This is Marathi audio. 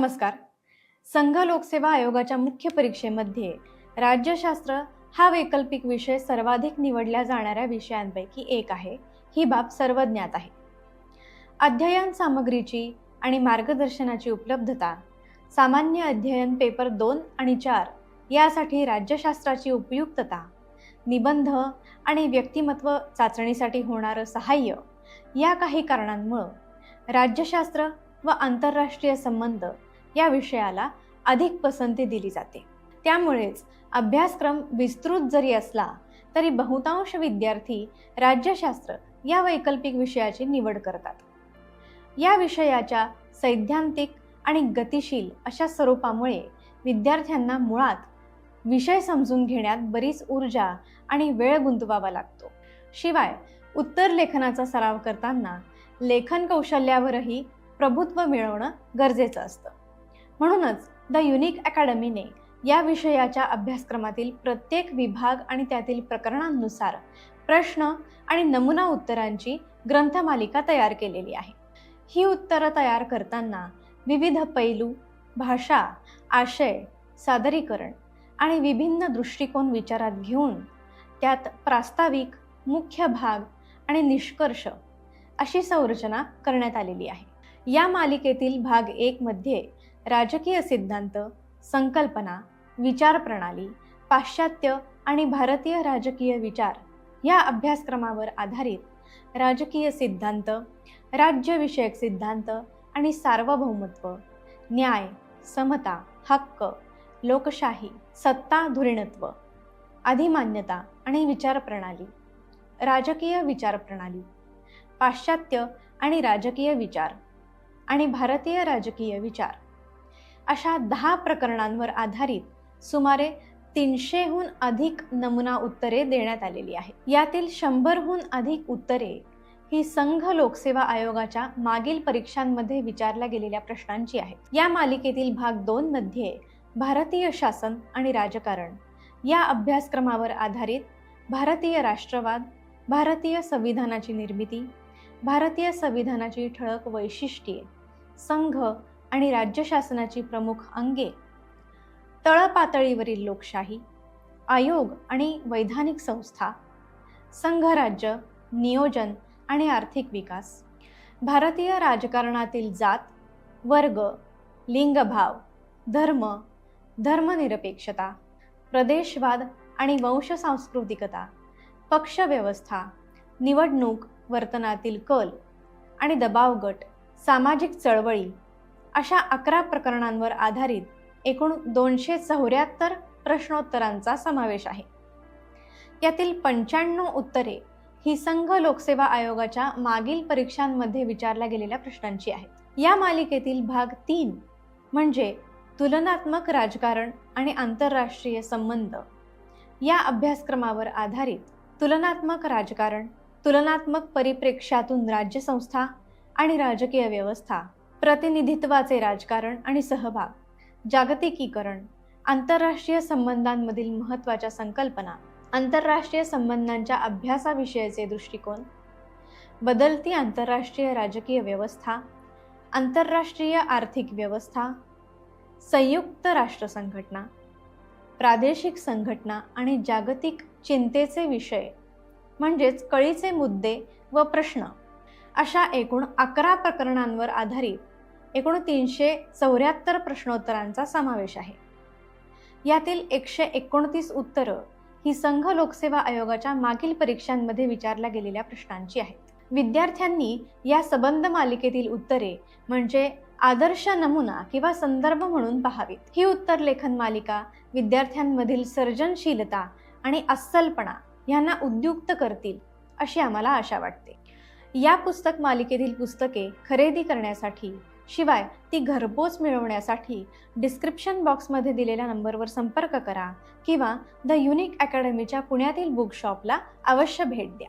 नमस्कार. संघ लोकसेवा आयोगाच्या मुख्य परीक्षेमध्ये राज्यशास्त्र हा वैकल्पिक विषय सर्वाधिक निवडल्या जाणाऱ्या विषयांपैकी एक आहे. ही बाब सर्व ज्ञात आहे. अध्ययन सामग्रीची आणि मार्गदर्शनाची उपलब्धता सामान्य अध्ययन पेपर दोन आणि चार यासाठी राज्यशास्त्राची उपयुक्तता निबंध आणि व्यक्तिमत्व चाचणीसाठी होणारं सहाय्य या काही कारणांमुळं राज्यशास्त्र व आंतरराष्ट्रीय संबंध या विषयाला अधिक पसंती दिली जाते. त्यामुळेच अभ्यासक्रम विस्तृत जरी असला तरी बहुतांश विद्यार्थी राज्यशास्त्र या वैकल्पिक विषयाची निवड करतात. या विषयाच्या सैद्धांतिक आणि गतिशील अशा स्वरूपामुळे विद्यार्थ्यांना मुळात विषय समजून घेण्यात बरीच ऊर्जा आणि वेळ गुंतवावा लागतो. शिवाय उत्तर लेखनाचा सराव करताना लेखन कौशल्यावरही प्रभुत्व मिळवणं गरजेचं असतं. म्हणूनच द युनिक अकॅडमीने या विषयाच्या अभ्यासक्रमातील प्रत्येक विभाग आणि त्यातील प्रकरणांनुसार प्रश्न आणि नमुना उत्तरांची ग्रंथमालिका तयार केलेली आहे. ही उत्तरं तयार करताना विविध पैलू भाषा आशय सादरीकरण आणि विभिन्न दृष्टिकोन विचारात घेऊन त्यात प्रास्ताविक मुख्य भाग आणि निष्कर्ष अशी संरचना करण्यात आलेली आहे. या मालिकेतील भाग एकमध्ये राजकीय सिद्धांत संकल्पना विचारप्रणाली पाश्चात्य आणि भारतीय राजकीय विचार या अभ्यासक्रमावर आधारित राजकीय सिद्धांत राज्यविषयक सिद्धांत आणि सार्वभौमत्व न्याय समता हक्क लोकशाही सत्ता धुरीणत्व अधिमान्यता आणि विचारप्रणाली राजकीय विचारप्रणाली पाश्चात्य आणि राजकीय विचार आणि भारतीय राजकीय विचार. अशा दहा प्रकरणांवर आधारित सुमारे तीनशेहून अधिक नमुना उत्तरे देण्यात आलेली आहेत. यातील शंभरहून अधिक उत्तरे ही संघ लोकसेवा आयोगाच्या मागील परीक्षांमध्ये विचारल्या गेलेल्या प्रश्नांची आहेत. या मालिकेतील भाग दोन मध्ये भारतीय शासन आणि राजकारण या अभ्यासक्रमावर आधारित भारतीय राष्ट्रवाद भारतीय संविधानाची निर्मिती भारतीय संविधानाची ठळक वैशिष्ट्ये संघ आणि राज्य शासनाची प्रमुख अंगे. तळपातळीवरील लोकशाही आयोग आणि वैधानिक संस्था संघराज्य नियोजन आणि आर्थिक विकास भारतीय राजकारणातील जात वर्ग लिंगभाव धर्म धर्मनिरपेक्षता प्रदेशवाद आणि वंशसांस्कृतिकता पक्षव्यवस्था निवडणूक वर्तनातील कल आणि दबाव गट सामाजिक चळवळी अशा अकरा प्रकरणांवर आधारित एकूण दोनशे चौऱ्याहत्तर प्रश्नोत्तरांचा समावेश आहे. यातील पंच्याण्णव उत्तरे ही संघ लोकसेवा आयोगाच्या मागील परीक्षांमध्ये विचारल्या गेलेल्या प्रश्नांची आहेत. या मालिकेतील भाग तीन म्हणजे तुलनात्मक राजकारण आणि आंतरराष्ट्रीय संबंध. या अभ्यासक्रमावर आधारित तुलनात्मक राजकारण तुलनात्मक परिप्रेक्ष्यातून राज्यसंस्था आणि राजकीय व्यवस्था प्रतिनिधित्वाचे राजकारण आणि सहभाग जागतिकीकरण आंतरराष्ट्रीय संबंधांमधील महत्त्वाच्या संकल्पना आंतरराष्ट्रीय संबंधांच्या अभ्यासाविषयीचे दृष्टिकोन बदलती आंतरराष्ट्रीय राजकीय व्यवस्था आंतरराष्ट्रीय आर्थिक व्यवस्था संयुक्त राष्ट्र संघटना प्रादेशिक संघटना आणि जागतिक चिंतेचे विषय म्हणजेच कळीचे मुद्दे व प्रश्न अशा एकूण अकरा प्रकरणांवर आधारित एकूण तीनशे चौऱ्याहत्तर प्रश्नोत्तरांचा समावेश आहे. यातील एकशे एकोणतीस उत्तरं ही संघ लोकसेवा आयोगाच्या मागील परीक्षांमध्ये विचारल्या गेलेल्या प्रश्नांची आहेत. विद्यार्थ्यांनी या सबंध मालिकेतील उत्तरे म्हणजे आदर्श नमुना किंवा संदर्भ म्हणून पाहावीत. ही उत्तर लेखन मालिका विद्यार्थ्यांमधील सर्जनशीलता आणि अस्सलपणा यांना उद्युक्त करतील अशी आम्हाला आशा वाटते. या पुस्तक मालिकेतील पुस्तके खरेदी करण्यासाठी शिवाय ती घरपोच मिळवण्यासाठी डिस्क्रिप्शन बॉक्समध्ये दिलेल्या नंबरवर संपर्क करा किंवा द युनिक अकॅडमीच्या पुण्यातील बुकशॉपला अवश्य भेट द्या.